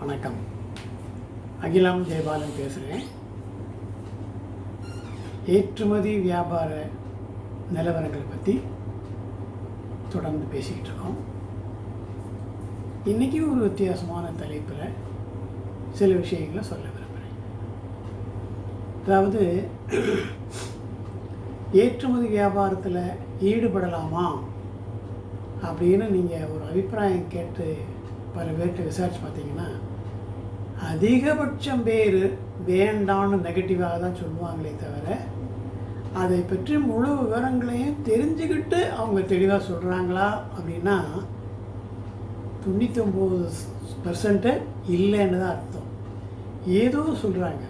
வணக்கம். அகிலம் ஜெயபாலன் பேசுகிறேன் ஏற்றுமதி வியாபார நிலவரங்களை பற்றி தொடர்ந்து பேசிக்கிட்டு இருக்கோம். இன்றைக்கி ஒரு வித்தியாசமான தலைப்பில் சில விஷயங்களை சொல்ல விரும்புகிறேன் அதாவது ஏற்றுமதி வியாபாரத்தில் ஈடுபடலாமா அப்படின்னு நீங்கள் ஒரு அபிப்பிராயம் கேட்டு பல பேர்கிட்ட விசாரிச்சு பார்த்தீங்கன்னா அதிகபட்சம் பேர் வேண்டான்னு நெகட்டிவாக தான் சொல்லுவாங்களே தவிர அதை பற்றி முழு விவரங்களையும் தெரிஞ்சுக்கிட்டு அவங்க தெளிவாக சொல்கிறாங்களா அப்படின்னா தொண்ணூத்தொம்பது பர்சன்ட்டு இல்லைன்னு தான் அர்த்தம். ஏதோ சொல்கிறாங்க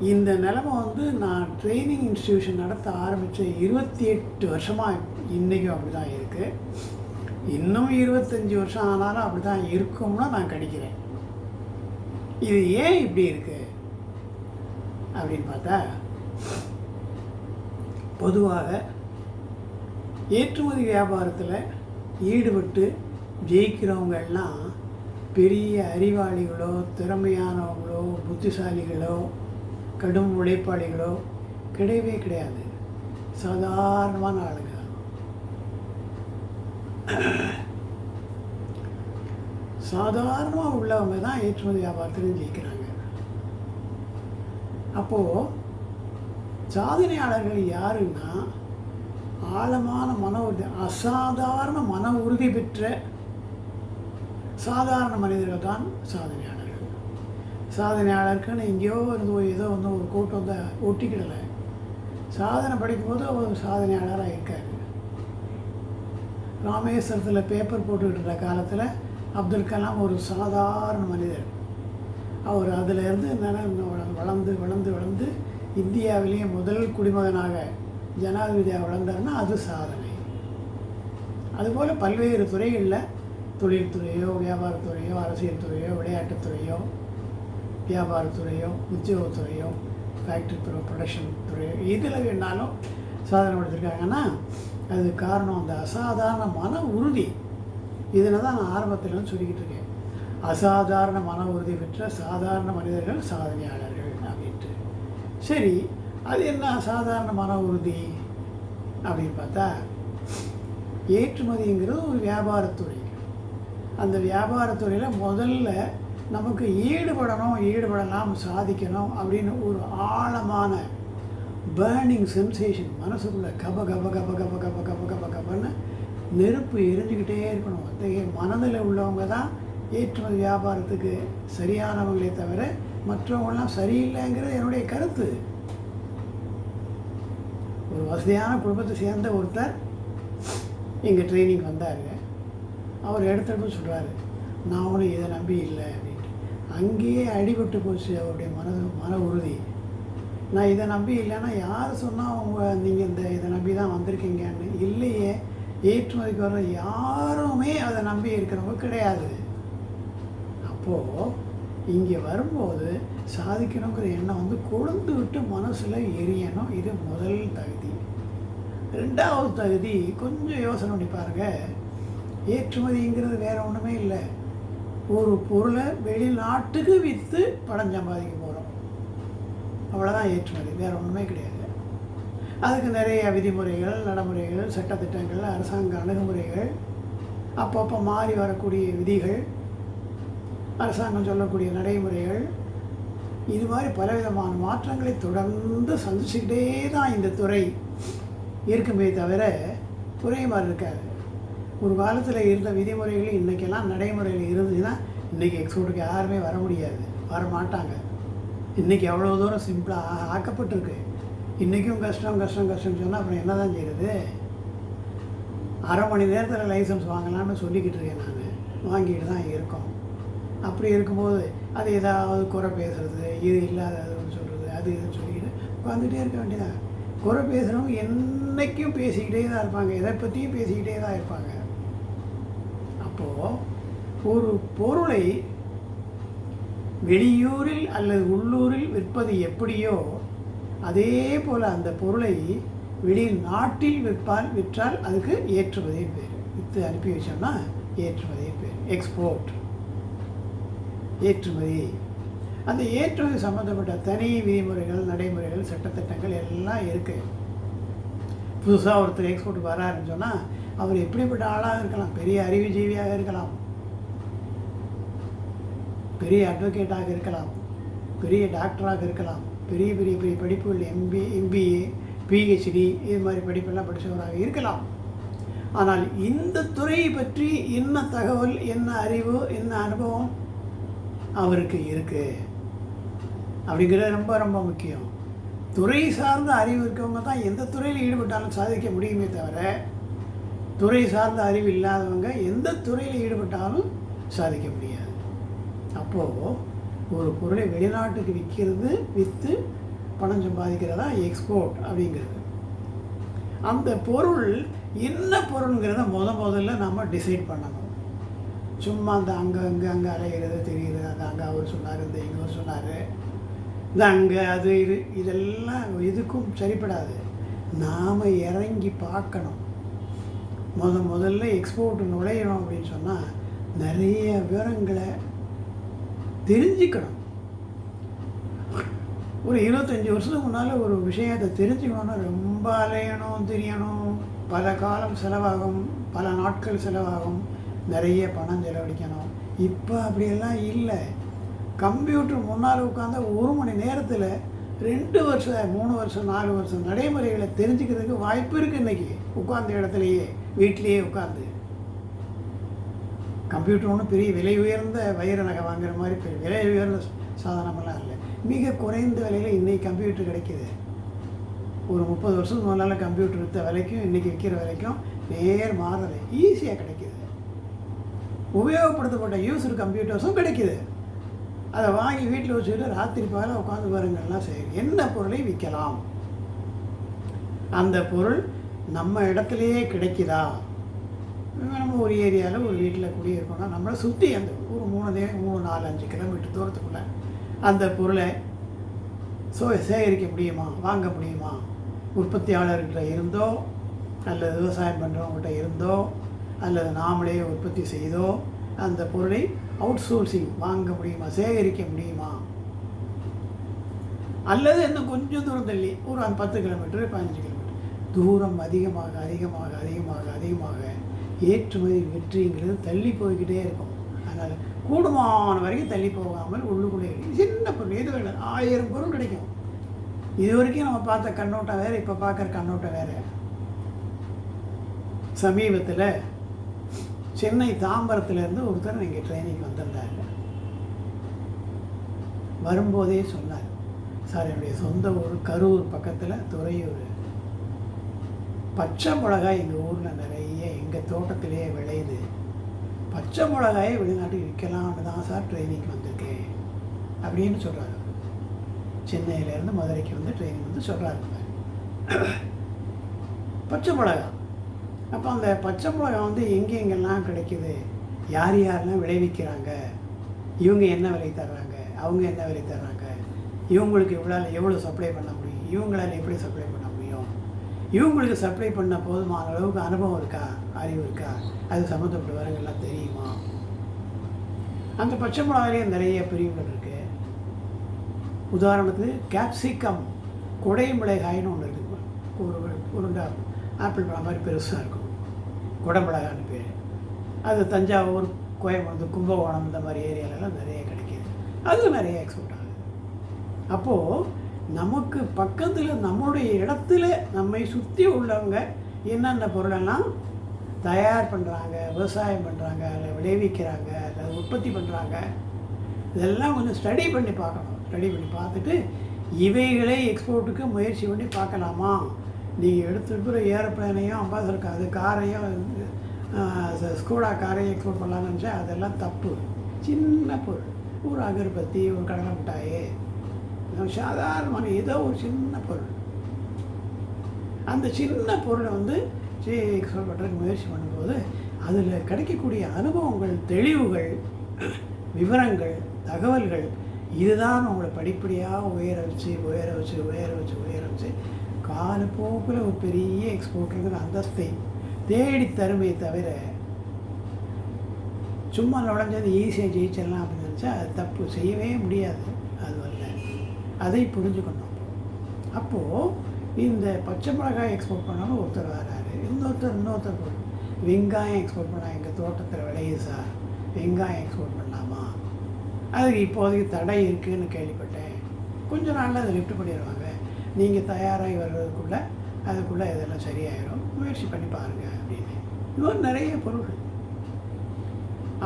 இந்த நிலமை வந்து நான் ட்ரைனிங் இன்ஸ்டியூஷன் நடத்த ஆரம்பித்த இருபத்தி எட்டு வருஷமாக இன்றைக்கும் அப்படி தான் இருக்குது இன்னும் இருபத்தஞ்சி வருஷம் ஆனாலும் அப்படி தான் இருக்கும்னு நான் கணிக்கிறேன். இது ஏன் இப்படி இருக்கு? அப்படின்னு பார்த்தா பொதுவாக ஏற்றுமதி வியாபாரத்தில் ஈடுபட்டு ஜெயிக்கிறவங்க எல்லாம் பெரிய அறிவாளிகளோ திறமையானவங்களோ புத்திசாலிகளோ கடும் உழைப்பாளிகளோ கிடையவே கிடையாது. சாதாரணமான ஆளுங்க. சாதாரணமாக உள்ளவங்க தான் ஏற்றுமதி வியாபாரத்திலையும் ஜெயிக்கிறாங்க. அப்போது சாதனையாளர்கள் யாருன்னா ஆழமான மன உறுதி அசாதாரண மன உறுதி பெற்ற சாதாரண மனிதர்கள் தான் சாதனையாளர்கள். சாதனையாளருக்குன்னு எங்கேயோ இருந்து ஏதோ வந்து ஒரு கூட்டம் வந்து ஒட்டிக்கிடலை. சாதனை படிக்கும்போது அவர் சாதனையாளராக இருக்கார். ராமேஸ்வரத்தில் பேப்பர் போட்டுக்கிட்டு இருந்த காலத்தில் அப்துல் கலாம் ஒரு சாதாரண மனிதர். அவர் அதிலிருந்து என்னென்ன வளர்ந்து வளர்ந்து வளர்ந்து இந்தியாவிலேயே முதல் குடிமகனாக ஜனாதிபதியாக வளர்ந்தாருன்னா அது சாதனை. அதுபோல் பல்வேறு துறைகளில் தொழில்துறையோ வியாபாரத்துறையோ அரசியல் துறையோ விளையாட்டுத்துறையோ வியாபாரத்துறையோ உத்தியோகத்துறையோ ஃபேக்ட்ரி துறை ப்ரொடக்ஷன் துறையோ இதில் வேணாலும் சாதனை படுத்திருக்காங்கன்னா அது காரணம் அந்த அசாதாரண மன உறுதி. இதனை தான் நான் ஆரம்பத்தில் சொல்லிக்கிட்டு இருக்கேன். அசாதாரண மன உறுதி பெற்ற சாதாரண மனிதர்கள் சாதனையாளர்கள் அப்படின்ட்டு. சரி அது என்ன அசாதாரண மன உறுதி அப்படின்னு பார்த்தா ஏற்றுமதிங்கிறது ஒரு வியாபாரத்துறை அந்த வியாபாரத்துறையில் முதல்ல நமக்கு ஈடுபடணும் ஈடுபடலாம் சாதிக்கணும் அப்படின்னு ஒரு ஆழமான பேர்னிங் சென்சேஷன் மனசுக்குள்ளே கப கப கப கப கப கப கப கபன்னு நெருப்பு எரிஞ்சுக்கிட்டே இருக்கணும். அத்தகைய மனதில் உள்ளவங்க தான் ஏற்றுமதி வியாபாரத்துக்கு சரியானவங்களே தவிர மற்றவங்களாம் சரியில்லைங்கிறது என்னுடைய கருத்து. ஒரு வசதியான குடும்பத்தை சேர்ந்த ஒருத்தர் எங்கள் ட்ரைனிங் வந்தாருங்க. அவர் எடுத்துகிட்டு சொல்கிறாரு நான் ஒன்றும் இதை நம்பி இல்லை அப்படின்ட்டு. அங்கேயே அடிபட்டு போச்சு அவருடைய மன மன உறுதி. நான் இதை நம்பி இல்லைன்னா யார் சொன்னால் அவங்க நீங்கள் இந்த இதை நம்பி தான் வந்திருக்கீங்கன்னு? இல்லையே. ஏற்றுமதிக்கு வர்ற யாருமே அதை நம்பி இருக்கிறவங்க கிடையாது. அப்போது இங்கே வரும்போது சாதிக்கணுங்கிற எண்ணம் வந்து கொழுந்து விட்டு மனசில் எரியணும். இது முதல் தகுதி. ரெண்டாவது தகுதி கொஞ்சம் யோசனை பண்ணி பாருங்கள் ஏற்றுமதிங்கிறது வேறு ஒன்றுமே இல்லை. ஒரு பொருளை வெளிநாட்டுக்கு விற்று பணம் சம்பாதிக்க போகிறோம் அவ்வளோதான் ஏற்றுமதி. வேறு ஒன்றுமே கிடையாது. அதுக்கு நிறைய விதிமுறைகள் நடைமுறைகள் சட்டத்திட்டங்கள் அரசாங்க அணுகுமுறைகள் அப்பப்போ மாறி வரக்கூடிய விதிகள் அரசாங்கம் சொல்லக்கூடிய நடைமுறைகள். இது மாதிரி பலவிதமான மாற்றங்களை தொடர்ந்து சந்திச்சுக்கிட்டே தான் இந்த துறை இருக்குமே தவிர துறை மாதிரி இருக்காது. ஒரு காலத்தில் இருந்த விதிமுறைகள் இன்றைக்கெல்லாம் நடைமுறையில் இருந்துச்சுன்னா இன்றைக்கி எக்ஸ்போர்ட்டுக்கு யாருமே வர முடியாது வர மாட்டாங்க இன்றைக்கி அவ்வளோ தூரம் சிம்பிளாக ஆக்கப்பட்டிருக்கு. இன்றைக்கும் கஷ்டம் கஷ்டம் கஷ்டம்னு சொன்னால் அப்புறம் என்ன தான் செய்கிறது அரை மணி நேரத்தில் லைசன்ஸ் வாங்கலாம்னு சொல்லிக்கிட்டு இருக்கேன் நான். வாங்கிட்டு தான் இருக்கோம். அப்படி இருக்கும்போது அது ஏதாவது குறை பேசுறது இது இல்லாததுன்னு சொல்கிறது அது இதுன்னு சொல்லிக்கிட்டு உட்காந்துட்டே இருக்க வேண்டியதான் குறை பேசுகிறவங்க என்னைக்கும் பேசிக்கிட்டே தான் இருப்பாங்க. எதை பற்றியும் பேசிக்கிட்டே தான் இருப்பாங்க. அப்போது ஒரு பொருளை வெளியூரில் அல்லது உள்ளூரில் விற்பது எப்படியோ அதே போல் அந்த பொருளை வெளியில் நாட்டில் விற்பால் விற்றால் அதுக்கு ஏற்றுமதி பேர். விற்று அனுப்பி வச்சோம்னா ஏற்றுமதி பேர். எக்ஸ்போர்ட் ஏற்றுமதி. அந்த ஏற்றுமதி சம்மந்தப்பட்ட தனி விதிமுறைகள் நடைமுறைகள் சட்டத்திட்டங்கள் எல்லாம் இருக்குது புதுசாக ஒருத்தர் எக்ஸ்போர்ட் வராருன்னு சொன்னால் அவர் எப்படிப்பட்ட ஆளாக இருக்கலாம்? பெரிய அறிவுஜீவியாக இருக்கலாம். பெரிய அட்வொகேட்டாக இருக்கலாம். பெரிய டாக்டராக இருக்கலாம். பெரிய பெரிய பெரிய படிப்புகள் எம்பி எம்பிஏ பிஹெச்டி இது மாதிரி படிப்பெல்லாம் படித்தவராக இருக்கலாம். ஆனால் இந்த துறையை பற்றி என்ன தகவல் என்ன அறிவு என்ன அனுபவம் அவருக்கு இருக்குது அப்படிங்கிறது ரொம்ப ரொம்ப முக்கியம். துறை சார்ந்த அறிவு இருக்கவங்க தான் எந்த துறையில் ஈடுபட்டாலும் சாதிக்க முடியுமே தவிர துறை சார்ந்த அறிவு இல்லாதவங்க எந்த துறையில் ஈடுபட்டாலும் சாதிக்க முடியாது. அப்போது ஒரு பொருளை வெளிநாட்டுக்கு விற்கிறது விற்று பணம் சம்பாதிக்கிறதா எக்ஸ்போர்ட் அப்படிங்கிறது. அந்த பொருள் என்ன பொருளுங்கிறத முத முதல்ல நம்ம டிசைட் பண்ணணும். சும்மா அந்த அங்கே அங்கே அங்கே அலைகிறது தெரிகிறது அந்த அங்கே அவர் சொன்னார் இந்த இங்கே சொன்னார். இந்த அங்கே அது இது இதெல்லாம் இதுக்கும் சரிப்படாது. நாம் இறங்கி பார்க்கணும். முத முதல்ல எக்ஸ்போர்ட் நுழையணும் அப்படின்னு சொன்னால் நிறைய விவரங்களை தெரிஞ்சுக்கணும். ஒரு இருபத்தஞ்சி வருஷத்துக்கு முன்னால் ஒரு விஷயத்தை தெரிஞ்சுக்கணும்னா ரொம்ப அலையணும் தெரியணும். பல காலம் செலவாகும் பல நாட்கள் செலவாகும். நிறைய பணம் செலவழிக்கணும். இப்போ அப்படியெல்லாம் இல்லை. கம்ப்யூட்டர் முன்னால் உட்காந்தா ஒரு மணி நேரத்தில் ரெண்டு வருஷம் மூணு வருஷம் நாலு வருஷம் நடைமுறைகளை தெரிஞ்சுக்கிறதுக்கு வாய்ப்பு இருக்குது இன்றைக்கி உட்காந்த இடத்துலையே வீட்டிலேயே உட்காந்து கம்ப்யூட்டர் ஒன்றும் பெரிய விலை உயர்ந்த வைர நகை வாங்குற மாதிரி பெரிய விலை உயர்ந்த சாதனமெல்லாம் இல்லை. மிக குறைந்த விலையில் இன்றைக்கி கம்ப்யூட்டர் கிடைக்கிது. ஒரு முப்பது வருஷம் முன்னால் கம்ப்யூட்டர் விற்ற விலைக்கும் இன்றைக்கி விற்கிற விலைக்கும் நேர் மாறலை ஈஸியாக கிடைக்கிது. உபயோகப்படுத்தப்பட்ட யூஸர் கம்ப்யூட்டர்ஸும் கிடைக்கிது. அதை வாங்கி வீட்டில் வச்சுக்கிட்டு ராத்திரி பகல உட்காந்து பாருங்கள்லாம் செய்யும் என்ன பொருளை விற்கலாம்? அந்த பொருள் நம்ம இடத்துலையே கிடைக்குதா? நம்ம ஒரு ஏரியாவில் ஒரு வீட்டில் குடியிருக்கோம்னா நம்மளை சுற்றி அந்த ஒரு மூணு தே மூணு நாலு அஞ்சு கிலோமீட்டர் தூரத்துக்குள்ளே அந்த பொருளை சோ சேகரிக்க முடியுமா? வாங்க முடியுமா? உற்பத்தியாளர்கிட்ட இருந்தோ அல்லது விவசாயம் பண்ணுறவங்ககிட்ட இருந்தோ அல்லது நாமளே உற்பத்தி செய்தோ அந்த பொருளை அவுட் சோர்சிங் வாங்க முடியுமா? சேகரிக்க முடியுமா? அல்லது இன்னும் கொஞ்சம் தூரம் தள்ளி ஒரு பத்து கிலோமீட்டர் பதினஞ்சு கிலோமீட்டர். தூரம் அதிகமாக அதிகமாக அதிகமாக அதிகமாக ஏற்றுமதி வெற்றிங்கிறது தள்ளி போய்கிட்டே இருக்கும். அதனால் கூடுமான வரைக்கும் தள்ளி போகாமல் உள்ளுக்குள்ளே சின்ன பொருள் எது வேணும் ஆயிரம் பொருள் கிடைக்கும். இது வரைக்கும் நம்ம பார்த்த கண்ணோட்டம் வேறு இப்போ பார்க்குற கண்ணோட்டம் வேறு. சமீபத்தில் சென்னை தாம்பரத்துலேருந்து ஒருத்தர் இங்கே ட்ரைனிங் வந்திருந்தார். வரும்போதே சொன்னார் சார் என்னுடைய சொந்த ஊர் கரூர் பக்கத்தில் துறையூர். பச்சை மிளகாய் எங்கள் ஊரில் நிறைய தோட்டத்திலேயே விளையுது பச்சை மிளகாயை வெளிநாட்டுக்கு விற்கலாம்னு தான் சார் ட்ரைனிங் வந்திருக்கேன் அப்படின்னு சொல்கிறாங்க சென்னையிலேருந்து மதுரைக்கு வந்து ட்ரைனிங் வந்து சொல்கிறாங்க பச்சை மிளகா. அப்போ அந்த பச்சை மிளகா வந்து எங்கே எங்கெல்லாம் கிடைக்குது? யார் யாரெல்லாம் விளைவிக்கிறாங்க? இவங்க என்ன விலை தர்றாங்க? அவங்க என்ன விலை தர்றாங்க? இவங்களுக்கு இவ்வளோ எவ்வளோ சப்ளை பண்ண முடியும்? இவங்களால் எப்படி சப்ளை பண்ண இவங்களுக்கு சப்ளை பண்ண போதுமான அளவுக்கு அனுபவம் இருக்கா? அறிவு இருக்கா? அது சம்மந்தப்பட்ட விவரங்கள்லாம் தெரியுமா? அந்த பச்சை மிளகாயிலே நிறைய பிரிவுகள் இருக்குது உதாரணத்துக்கு கேப்சிகம் கொடை மிளகாயின்னு ஒன்று இருக்குது ஒரு உருண்டை ஆப்பிள் பழம் மாதிரி பெருசாக இருக்கும். குடமிளகான்னு பேர். அது தஞ்சாவூர் கோயம்புத்தூர் கும்பகோணம் இந்த மாதிரி ஏரியாலலாம் நிறைய கிடைக்கிது. அது நிறைய எக்ஸ்போர்ட் ஆகுது. அப்போது நமக்கு பக்கத்தில் நம்மளுடைய இடத்துல நம்மை சுற்றி உள்ளவங்க என்னென்ன பொருளெல்லாம் தயார் பண்ணுறாங்க விவசாயம் பண்ணுறாங்க இல்லை விளைவிக்கிறாங்க இல்லை உற்பத்தி பண்ணுறாங்க இதெல்லாம் கொஞ்சம் ஸ்டடி பண்ணி பார்க்கணும். ஸ்டடி பண்ணி பார்த்துட்டு இவைகளை எக்ஸ்போர்ட்டுக்கு முயற்சி பண்ணி பார்க்கலாமா? நீங்கள் எடுத்துகிட்டு போகிற ஏரோப்ளேனையும் அம்பாசடர் அது காரையும் ஸ்கூடா காரையும் எக்ஸ்போர்ட் பண்ணலாம்னு நினச்சா அதெல்லாம் தப்பு. சின்ன பொருள். ஒரு அகர்பத்தி ஒரு கடலை மிட்டாய் சாதாரணமான ஏதோ ஒரு சின்ன பொருள். அந்த சின்ன பொருளை வந்து எக்ஸ்போர்ட் பண்ணுறதுக்கு முயற்சி பண்ணும்போது அதில் கிடைக்கக்கூடிய அனுபவங்கள் தெளிவுகள் விவரங்கள் தகவல்கள் இதுதான் உங்களை படிப்படியாக உயர வச்சு உயர வச்சு உயர வச்சு உயர வச்சு காலப்போக்கில் ஒரு பெரிய எக்ஸ்போர்ட்டருங்கிற அந்தஸ்தை தேடி தருமே தவிர சும்மா நுழைஞ்சது ஈஸியாக ஜெயிச்சிடலாம் அப்படின்னு நினச்சா அது தப்பு செய்யவே முடியாது. அது அதை புரிஞ்சுக்கணும். அப்போது இந்த பச்சை மிளகாய் எக்ஸ்போர்ட் பண்ணாலும் ஒருத்தர் வராரு. இன்னொருத்தர் இன்னொருத்தர் போடும் வெங்காயம் எக்ஸ்போர்ட் பண்ணால் எங்கள் தோட்டத்தில் விளையுது சார் வெங்காயம் எக்ஸ்போர்ட் பண்ணலாமா? அதுக்கு இப்போதைக்கு தடை இருக்குன்னு கேள்விப்பட்டேன். கொஞ்ச நாளில் அதை லிஃப்ட் பண்ணிடுவாங்க. நீங்கள் தயாராகி வர்றதுக்குள்ளே அதுக்குள்ளே இதெல்லாம் சரியாயிடும் முயற்சி பண்ணி பாருங்கள் அப்படின்னு. இது நிறைய பொருள்.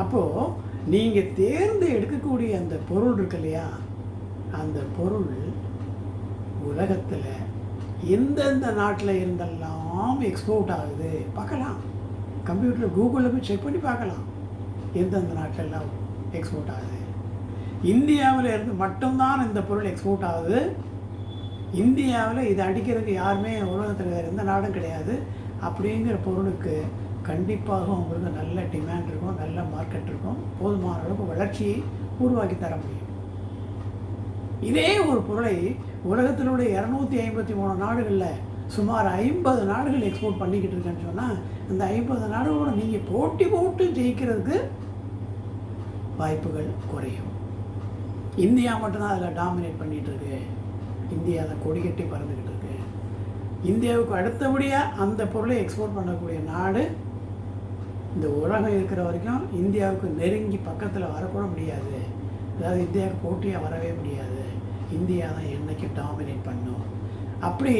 அப்போது நீங்கள் தேர்ந்து எடுக்கக்கூடிய அந்த பொருள் இருக்கு இல்லையா? அந்த பொருள் உலகத்தில் எந்தெந்த நாட்டில் இருந்தெல்லாம் எக்ஸ்போர்ட் ஆகுது பார்க்கலாம். கம்ப்யூட்டர் கூகுளில் போய் செக் பண்ணி பார்க்கலாம். எந்தெந்த நாட்டிலெல்லாம் எக்ஸ்போர்ட் ஆகுது. இந்தியாவில் இருந்து மட்டும்தான் இந்த பொருள் எக்ஸ்போர்ட் ஆகுது. இந்தியாவில் இதை அடிக்கிறதுக்கு யாருமே உலகத்தில் வேறு எந்த நாடும் கிடையாது. அப்படிங்கிற பொருளுக்கு கண்டிப்பாக உங்களுக்கு நல்ல டிமாண்ட் இருக்கும் நல்ல மார்க்கெட் இருக்கும். போதுமான அளவுக்கு வளர்ச்சியை உருவாக்கி தர முடியும். இதே ஒரு பொருளை உலகத்தினுடைய இரநூத்தி ஐம்பத்தி மூணு நாடுகளில் சுமார் ஐம்பது நாடுகள் எக்ஸ்போர்ட் பண்ணிக்கிட்டு இருக்கேன்னு சொன்னால் இந்த ஐம்பது நாடுகளோட நீங்கள் போட்டி போட்டு ஜெயிக்கிறதுக்கு வாய்ப்புகள் குறையும். இந்தியா மட்டும்தான் அதில் டாமினேட் பண்ணிகிட்ருக்கு இந்தியா அதை கொடி பறந்துக்கிட்டு இருக்கு. இந்தியாவுக்கு அடுத்தபடியாக அந்த பொருளை எக்ஸ்போர்ட் பண்ணக்கூடிய நாடு இந்த உலகம் இருக்கிற வரைக்கும் இந்தியாவுக்கு நெருங்கி பக்கத்தில் வரக்கூட முடியாது. அதாவது இந்தியாவுக்கு போட்டியாக வரவே முடியாது. இந்தியா தான் என்னைக்கு டாமினேட் பண்ணும்? அப்படி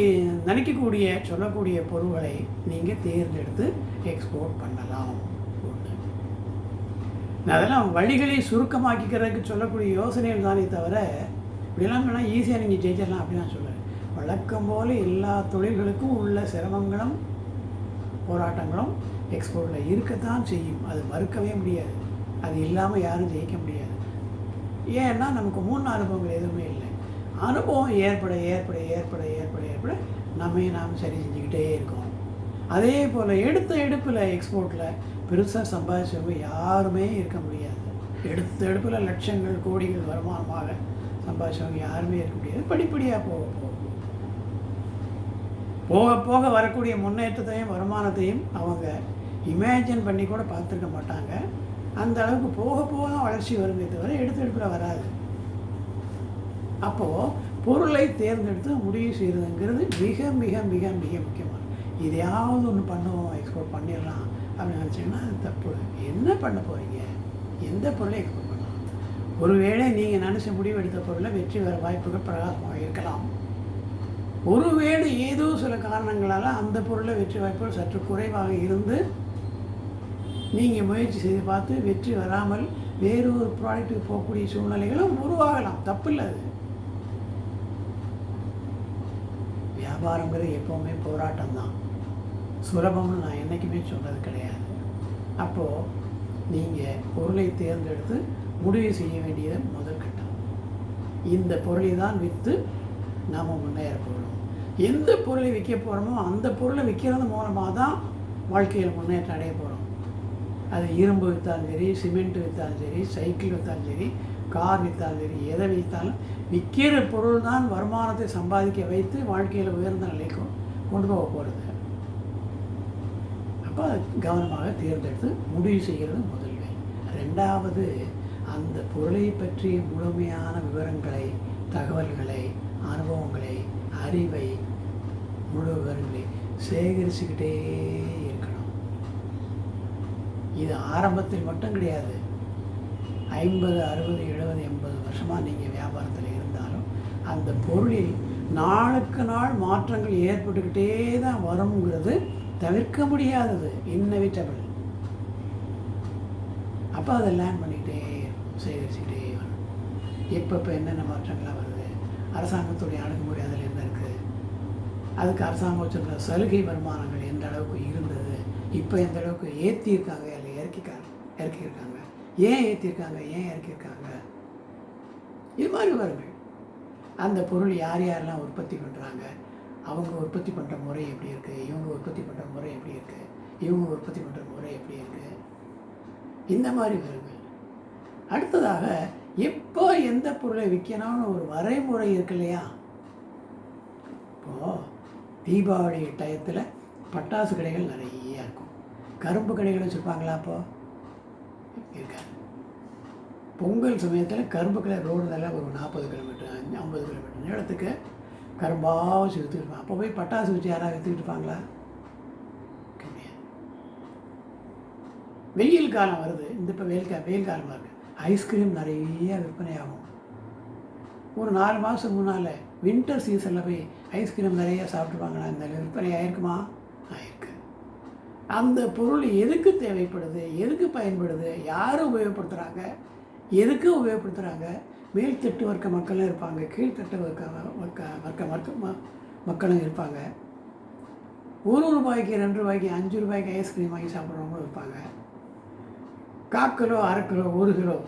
நினைக்கக்கூடிய சொல்லக்கூடிய பொருள்களை நீங்கள் தேர்ந்தெடுத்து எக்ஸ்போர்ட் பண்ணலாம். அதெல்லாம் வழிகளை சுருக்கமாக்கிக்கிறதுக்கு சொல்லக்கூடிய யோசனைகள் தானே தவிர இப்படிலாம் வேணால் ஈஸியாக நீங்கள் ஜெயிச்சிடலாம் அப்படின்னு நான் வழக்கம் போல எல்லா தொழில்களுக்கும் உள்ள சிரமங்களும் போராட்டங்களும் எக்ஸ்போர்ட்டில் இருக்கத்தான் செய்யும். அது மறுக்கவே முடியாது. அது இல்லாமல் யாரும் ஜெயிக்க முடியாது. ஏன்னா நமக்கு மூணு அனுபவங்கள் எதுவுமே இல்லை. அனுபவம் ஏற்பட ஏற்பட ஏற்பட ஏற்பட ஏற்பட நம்மை நாம் சரி செஞ்சுக்கிட்டே இருக்கோம். அதே போல் எடுத்த எடுப்பில் எக்ஸ்போர்ட்டில் பெருசாக சம்பாதிச்சவங்க யாருமே இருக்க முடியாது. எடுத்த எடுப்பில் லட்சங்கள் கோடிகள் வருமானமாக சம்பாதிச்சவங்க யாருமே இருக்க முடியாது. படிப்படியாக போக போக போக. போக வரக்கூடிய முன்னேற்றத்தையும் வருமானத்தையும் அவங்க இமேஜின் பண்ணி கூட பார்த்துருக்க மாட்டாங்க. அந்த அளவுக்கு போக போக தான் வளர்ச்சி வருமே தவிர எடுத்து எடுப்பில் வராது. அப்போது பொருளை தேர்ந்தெடுத்து முடிவு செய்கிறதுங்கிறது மிக மிக மிக மிக முக்கியமானது. இதையாவது ஒன்று பண்ணுவோம் எக்ஸ்போர்ட் பண்ணிடலாம் அப்படின்னு நினச்சிங்கன்னா அது தப்பு. என்ன பண்ண போகிறீங்க எந்த பொருளை எக்ஸ்போர்ட் பண்ணலாம்? ஒருவேளை நீங்கள் நினச்ச முடிவு எடுத்த பொருளை வெற்றி வர வாய்ப்புகள் பிரகாசமாக இருக்கலாம். ஒருவேளை ஏதோ சில காரணங்களால் அந்த பொருளை வெற்றி வாய்ப்புகள் சற்று குறைவாக இருந்து நீங்கள் முயற்சி செய்து பார்த்து வெற்றி வராமல் வேறு ஒரு ப்ராடக்ட்டுக்கு போகக்கூடிய சூழ்நிலைகளும் உருவாகலாம். தப்பில்லை அது. வியாபாரங்கிறது எப்போவுமே போராட்டம் தான் சுலபம்னு நான் என்றைக்குமே சொன்னது கிடையாது. அப்போது நீங்கள் பொருளை தேர்ந்தெடுத்து முடிவு செய்ய வேண்டியது முதல் கட்டம். இந்த பொருளை தான் விற்று நாம் முன்னேற போகிறோம் எந்த பொருளை விற்க போகிறோமோ அந்த பொருளை விற்கிறது மூலமாக தான் வாழ்க்கையில் முன்னேற்றம் அடைய போகிறோம் அது இரும்பு விற்றாலும் சரி சிமெண்ட் விற்றாலும் சரி சைக்கிள் விற்றாலும் சரி கார் விற்றாலும் சரி எதை விற்றாலும் விற்கிற பொருள் தான் வருமானத்தை சம்பாதிக்க வைத்து வாழ்க்கையில் உயர்ந்த நிலைக்கும் கொண்டு போக போகிறது அப்போ கவனமாக தேர்ந்தெடுத்து முடிவு செய்கிறது முதல் ரெண்டாவது அந்த பொருளை பற்றிய முழுமையான விவரங்களை தகவல்களை அனுபவங்களை அறிவை முழு விவரங்களை சேகரிச்சுக்கிட்டே இருக்கணும். இது ஆரம்பத்தில் மட்டும் கிடையாது. ஐம்பது அறுபது எழுபது எண்பது வருஷமாக நீங்கள் வியாபாரத்தில் அந்த பொருளில் நாளுக்கு நாள் மாற்றங்கள் ஏற்பட்டுக்கிட்டே தான் வருங்கிறது தவிர்க்க முடியாதது. இன்னவிட்டபிள் அப்போ அதை லேர்ன் பண்ணிக்கிட்டே இருக்கணும் சேகரிச்சுக்கிட்டே வரும் எப்பப்போ என்னென்ன மாற்றங்கள்லாம் வருது? அரசாங்கத்துடைய அணுகுமுறை அதில் என்ன இருக்குது அதுக்கு அரசாங்கம் வச்சுருந்த சலுகை வருமானங்கள் எந்த அளவுக்கு இருந்தது? இப்போ எந்த அளவுக்கு ஏற்றியிருக்காங்க இல்லை இறக்கிக்காங்க இறக்கியிருக்காங்க. ஏன் ஏற்றிருக்காங்க ஏன் இறக்கியிருக்காங்க? இது மாதிரி வருங்கள். அந்த பொருள் யார் யாரெல்லாம் உற்பத்தி பண்ணுறாங்க அவங்க உற்பத்தி பண்ணுற முறை எப்படி இருக்குது இவங்க உற்பத்தி பண்ணுற முறை எப்படி இருக்குது இவங்க உற்பத்தி பண்ணுற முறை எப்படி இருக்குது இந்த மாதிரி வருங்கள் அடுத்ததாக எப்போ எந்த பொருளை விற்கணும்னு ஒரு வரைமுறை இருக்கு இல்லையா? இப்போது தீபாவளி டயத்தில் பட்டாசு கடைகள் நிறைய இருக்கும். கரும்பு கடைகள் வச்சுருப்பாங்களா அப்போது இருக்காங்க பொங்கல் சமயத்தில் கரும்பு கலர் ரோடு நல்லா ஒரு நாற்பது கிலோமீட்டர் அஞ்சு ஐம்பது கிலோமீட்டர் நீளத்துக்கு கரும்பாக வச்சு விற்றுக்கிட்டு அப்போ போய் பட்டாசு வச்சு யாராவது விற்றுக்கிட்டு இருப்பாங்களா? வெயில் காலம் வருது. இந்த இப்போ வெயில் கா வெயில் காலமாக இருக்குது ஐஸ்கிரீம் நிறைய விற்பனை ஆகும். ஒரு நாலு மாதம் முன்னால் வின்டர் சீசனில் போய் ஐஸ்கிரீம் நிறைய சாப்பிட்ருப்பாங்களா இந்த விற்பனை ஆயிருக்குமா? ஆயிருக்கு. அந்த பொருள் எதுக்கு தேவைப்படுது? எதுக்கு பயன்படுது? யார் உபயோகப்படுத்துகிறாங்க எதுக்கு உபயோகப்படுத்துகிறாங்க மேல்தட்டு வர்க்க மக்களும் இருப்பாங்க கீழ்த்தட்டு வர்க்க வர்க்க வர்க்க வர்க்க ம- மக்களும் இருப்பாங்க. ஒரு ரூபாய்க்கு ரெண்டு ரூபாய்க்கு அஞ்சு ரூபாய்க்கு ஐஸ்கிரீம் வாங்கி சாப்பிட்றவங்களும் இருப்பாங்க. கால் கிலோ அரை கிலோ ஒரு கிலோ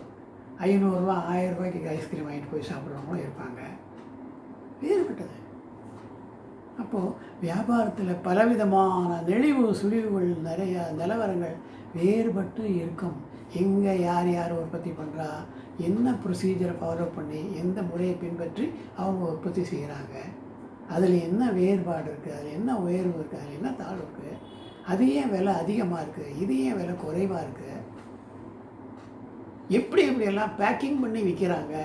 ஐநூறுரூவா ஆயிரம் ரூபாய்க்கு ஐஸ்கிரீம் வாங்கிட்டு போய் சாப்பிட்றவங்களும் இருப்பாங்க. வேறுபட்டது. அப்போது வியாபாரத்தில் பலவிதமான நெளிவு சுழிவுகள் நிறைய நிலவரங்கள் வேறுபட்டு இருக்கும். எங்கே யார் யார் உற்பத்தி பண்ணுறா என்ன ப்ரொசீஜரை ஃபாலோ பண்ணி எந்த முறையை பின்பற்றி அவங்க உற்பத்தி செய்கிறாங்க அதில் என்ன வேறுபாடு இருக்குது அதில் என்ன உயர்வு இருக்குது அதில் என்ன தாழ்வு இருக்குது அது ஏன் விலை அதிகமாக இருக்குது இது ஏன் விலை குறைவாக இருக்குது எப்படி எப்படியெல்லாம் பேக்கிங் பண்ணி விற்கிறாங்க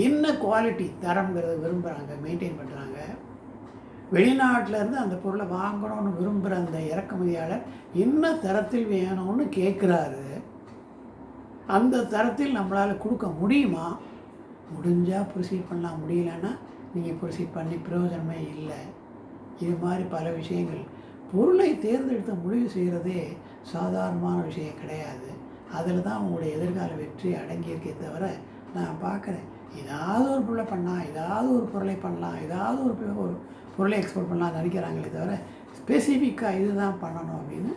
என்ன குவாலிட்டி தரங்கிறத விரும்புகிறாங்க மெயின்டைன் பண்ணுறாங்க வெளிநாட்டிலேருந்து அந்த பொருளை வாங்கணும்னு விரும்புகிற அந்த இறக்குமதியாளர் என்ன தரத்தில் வேணும்னு கேட்குறாரு அந்த தரத்தில் நம்மளால் கொடுக்க முடியுமா? முடிஞ்சால் ப்ரொசீட் பண்ணலாம். முடியலன்னா நீங்கள் ப்ரொசீட் பண்ணி பிரயோஜனமே இல்லை. இது மாதிரி பல விஷயங்கள். பொருளை தேர்ந்தெடுத்து முடிவு செய்கிறதே சாதாரணமான விஷயம் கிடையாது. அதில் தான் உங்களுடைய எதிர்கால வெற்றி அடங்கியிருக்கே தவிர நான் பார்க்குறேன் ஏதாவது ஒரு பொருளை பண்ணலாம். ஏதாவது ஒரு பொருளை பண்ணலாம். ஏதாவது ஒரு ஒரு பொருளை எக்ஸ்போர்ட் பண்ணலாம் நினைக்கிறாங்களே தவிர ஸ்பெசிஃபிக்காக இதுதான் பண்ணணும் அப்படின்னு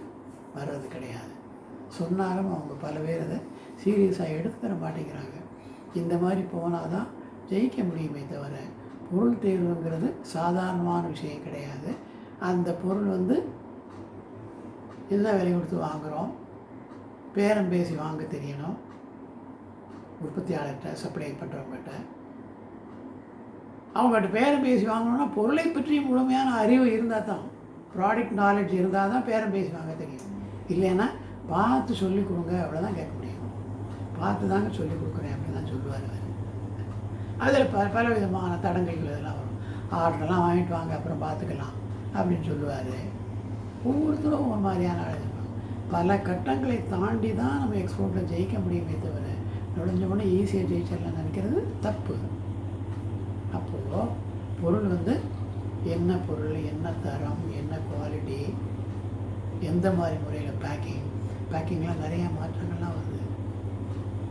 வர்றது கிடையாது. சொன்னாலும் அவங்க பல பேர் அதை சீரியஸாக எடுத்துக்கிற மாட்டேங்கிறாங்க. இந்த மாதிரி போனால் தான் ஜெயிக்க முடியுமே தவிர பொருள் தேர்வுங்கிறது சாதாரணமான விஷயம் கிடையாது. அந்த பொருள் வந்து என்ன விலை கொடுத்து வாங்குகிறோம் பேரம் பேசி வாங்க தெரியணும். உற்பத்தியாளர்கிட்ட சப்ளை பண்ணுறவங்ககிட்ட அவங்ககிட்ட பேரம் பேசி வாங்கணும்னா பொருளை பற்றி முழுமையான அறிவு இருந்தால் தான் ப்ராடக்ட் நாலேஜ் இருந்தால் தான் பேரம் பேசி வாங்க தெரியும். இல்லைன்னா பார்த்து சொல்லிக் கொடுங்க அவ்வளோதான் கேட்க முடியும். பார்த்து தாங்க சொல்லிக் கொடுக்குறேன் அப்படி தான் சொல்லுவார் அவர். அதில் ப பல விதமான தடங்கல்கள் இதெல்லாம் வரும். ஆர்டர்லாம் வாங்கிட்டு வாங்க அப்புறம் பார்த்துக்கலாம் அப்படின்னு சொல்லுவார். ஒவ்வொருத்தரும் ஒவ்வொரு மாதிரியான ஆள் இருப்பாங்க. பல கட்டங்களை தாண்டி தான் நம்ம எக்ஸ்போர்ட்டில் ஜெயிக்க முடியுமே தவிர நுழைஞ்ச உடனே ஈஸியாக ஜெயிச்சிடலாம் நினைக்கிறது தப்பு. அப்போது பொருள் வந்து என்ன பொருள் என்ன தரம் என்ன குவாலிட்டி எந்த மாதிரி முறையில் பேக்கிங் பேக்கிங்லாம் நிறைய மாற்றங்கள்லாம் வருது.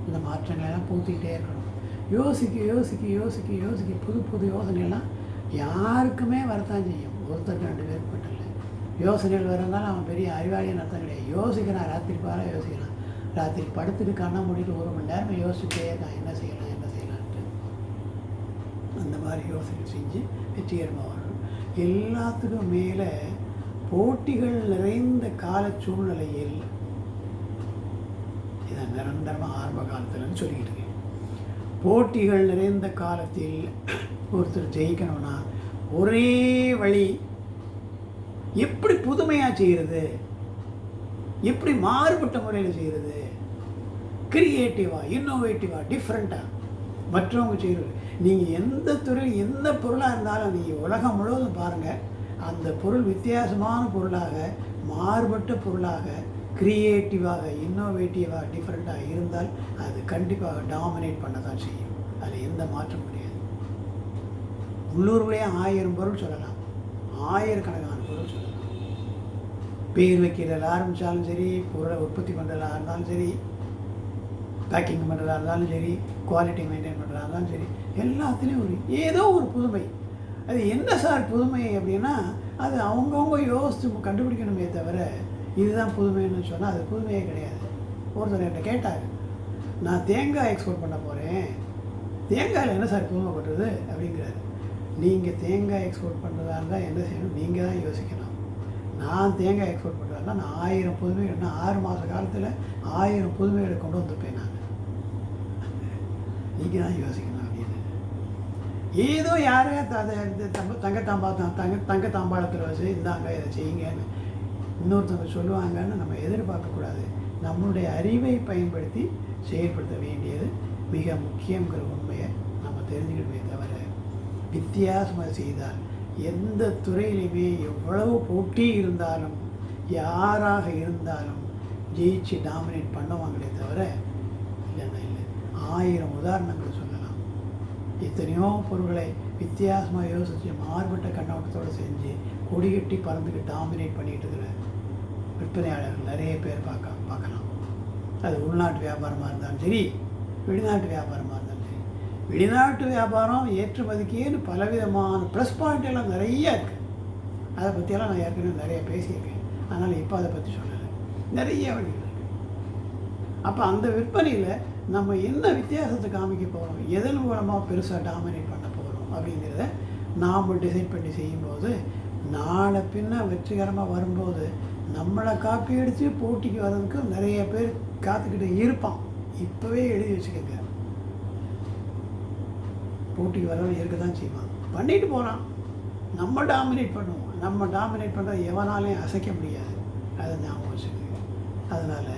இந்த மாற்றங்களெல்லாம் பூத்திக்கிட்டே இருக்கணும். யோசிக்க யோசிக்க யோசிக்க யோசிக்க புது புது யோசனைலாம் யாருக்குமே வரத்தான் செய்யும். ஒருத்தர் ரெண்டு பேர் மட்டும் இல்லை. யோசனைகள் வரந்தாலும் அவன் பெரிய அறிவாளின்னு அர்த்தம் கிடையாது. யோசிக்கிறான் ராத்திரி பாரா யோசிக்கிறான். ராத்திரி படுத்துட்டு கண்ணை மூடிட்டு ஒரு மணி நேரம் யோசிச்சுட்டே இருக்கான் என்ன செய்யலாம் அந்த மாதிரி யோசனை செஞ்சு வெற்றிகரமாக வரணும் எல்லாத்துக்கும் மேலே போட்டிகள் நிறைந்த கால சூழ்நிலையில் இதை நிரந்தரமாக ஆரம்ப காலத்துலன்னு சொல்லிக்கிட்டு இருக்கேன். போட்டிகள் நிறைந்த காலத்தில் ஒருத்தர் ஜெயிக்கணும்னா ஒரே வழி எப்படி புதுமையாக செய்கிறது எப்படி மாறுபட்ட முறையில் செய்கிறது கிரியேட்டிவாக இன்னோவேட்டிவாக டிஃப்ரெண்ட்டாக மற்றவங்க செய்கிறது நீங்கள் எந்த துறையில் எந்த பொருளாக இருந்தாலும் நீங்கள் உலகம் முழுவதும் பாருங்கள் அந்த பொருள் வித்தியாசமான பொருளாக மாறுபட்ட பொருளாக க்ரியேட்டிவாக இன்னோவேட்டிவாக டிஃப்ரெண்ட்டாக இருந்தால் அது கண்டிப்பாக டாமினேட் பண்ண தான் செய்யும். அதில் எந்த மாற்றம் கிடையாது. உள்ளூர்லேயே ஆயிரம் பொருள் சொல்லலாம். ஆயிரக்கணக்கான பொருள் சொல்லலாம். பேர் வைக்கிறதில் ஆரம்பித்தாலும் சரி பொருளை உற்பத்தி பண்ணுறதா இருந்தாலும் சரி பேக்கிங் பண்ணுறதா இருந்தாலும் சரி குவாலிட்டி மெயின்டைன் பண்ணுறதா இருந்தாலும் சரி எல்லாத்துலேயும் ஒரு ஏதோ ஒரு புதுமை. அது என்ன சார் புதுமை அப்படின்னா அது அவங்கவுங்க யோசித்து கண்டுபிடிக்கணுமே தவிர இதுதான் புதுமைன்னு சொன்னால் அது புதுமையே கிடையாது. ஒருத்தர் என்கிட்ட கேட்டார் நான் தேங்காய் எக்ஸ்போர்ட் பண்ண போகிறேன் தேங்காயில் என்ன சார் புதுமை பண்ணுறது அப்படிங்கிறாரு. நீங்கள் தேங்காய் எக்ஸ்போர்ட் பண்ணுறதா இருந்தால் என்ன செய்யணும்? நீங்கள் தான் யோசிக்கணும். நான் தேங்காய் எக்ஸ்போர்ட் பண்ணுறதா நான் ஆயிரம் புதுமை ஆறு மாத காலத்தில் ஆயிரம் புதுமைகளை கொண்டு வந்திருப்பேன் நான். நீங்கள் தான் யோசிக்கணும் அப்படின்னு. ஏதோ யாரோ அதை தங்க தங்க தாம்பா தங்க தங்க தாம்பாளத்தில் வச்சு இந்தாங்க இதை செய்யுங்கன்னு இன்னொருத்தவங்க சொல்லுவாங்கன்னு நம்ம எதிர்பார்க்கக்கூடாது நம்மளுடைய அறிவை பயன்படுத்தி செயல்படுத்த வேண்டியது மிக முக்கியங்கிற உண்மையை நம்ம தெரிஞ்சுக்கணுமே தவிர வித்தியாசமாக செய்தால் எந்த துறையிலையுமே எவ்வளவு போட்டி இருந்தாலும் யாராக இருந்தாலும் ஜெயிச்சு டாமினேட் பண்ணுவாங்களே தவிர இல்லைன்னா இல்லை ஆயிரம் உதாரணங்கள் சொல்லலாம். எத்தனையோ பொருள்களை வித்தியாசமாக யோசித்து மாறுபட்ட கண்ணோட்டத்தோடு செஞ்சு கொடி கட்டி பறந்துக்கு டாமினேட் பண்ணிட்டு இருக்கிற விற்பனையாளர்கள் நிறைய பேர் பார்க்க பார்க்கலாம். அது உள்நாட்டு வியாபாரமாக இருந்தாலும் சரி வெளிநாட்டு வியாபாரமாக இருந்தாலும் சரி. வெளிநாட்டு வியாபாரம் ஏற்றுமதிக்கேன்னு பலவிதமான ப்ளஸ் பாயிண்ட் எல்லாம் நிறைய இருக்குது அதை பற்றியெல்லாம் நான் ஏற்கனவே நிறைய பேசியிருக்கேன். அதனால் இப்போ அதை பற்றி சொல்லலை. நிறைய வழிகள் இருக்குது அப்போ அந்த விற்பனையில் நம்ம என்ன வித்தியாசத்தை காமிக்க போகிறோம் எதன் மூலமாக பெருசாக டாமினேட் பண்ண போகிறோம் அப்படிங்கிறத நாம் டிசைட் பண்ணி செய்யும்போது நாளை பின்ன வெற்றிகரமாக வரும்போது நம்மளை காப்பி அடித்து போட்டிக்கு வர்றதுக்கு நிறைய பேர் காத்துக்கிட்டு இருப்பான். இப்போவே எழுதி வச்சுக்கோங்க. போட்டிக்கு வரவன் இருக்க தான் செய்வான். பண்ணிட்டு போகிறான் நம்ம டாமினேட் பண்ணுவோம். நம்ம டாமினேட் பண்ணுறத எவனாலையும் அசைக்க முடியாது. அதை ஞாபகம் வச்சுக்கோங்க. அதனால்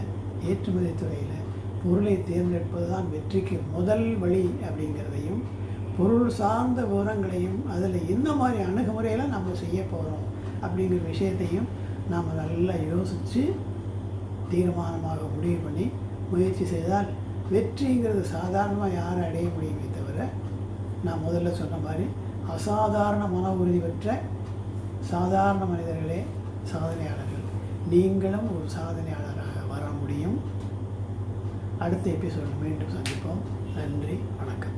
ஏற்றுமதி துறையில் பொருளை தேர்ந்தெடுப்பது தான் வெற்றிக்கு முதல் வழி அப்படிங்கிறதையும் பொருள் சார்ந்த விவரங்களையும் அதில் என்ன மாதிரி அணுகுமுறையில் நம்ம செய்ய போகிறோம் அப்படிங்கிற விஷயத்தையும் நாம் நல்லா யோசித்து தீர்மானமாக முடிவு பண்ணி முயற்சி செய்தால் வெற்றிங்கிறது சாதாரணமாக யாரும் அடைய முடியுமே தவிர நான் முதல்ல சொன்ன மாதிரி அசாதாரண மன உறுதி பெற்ற சாதாரண மனிதர்களே சாதனையாளர்கள். நீங்களும் ஒரு சாதனையாளராக வர முடியும். அடுத்த எபிசோட் மீண்டும் சந்திப்போம். நன்றி வணக்கம்.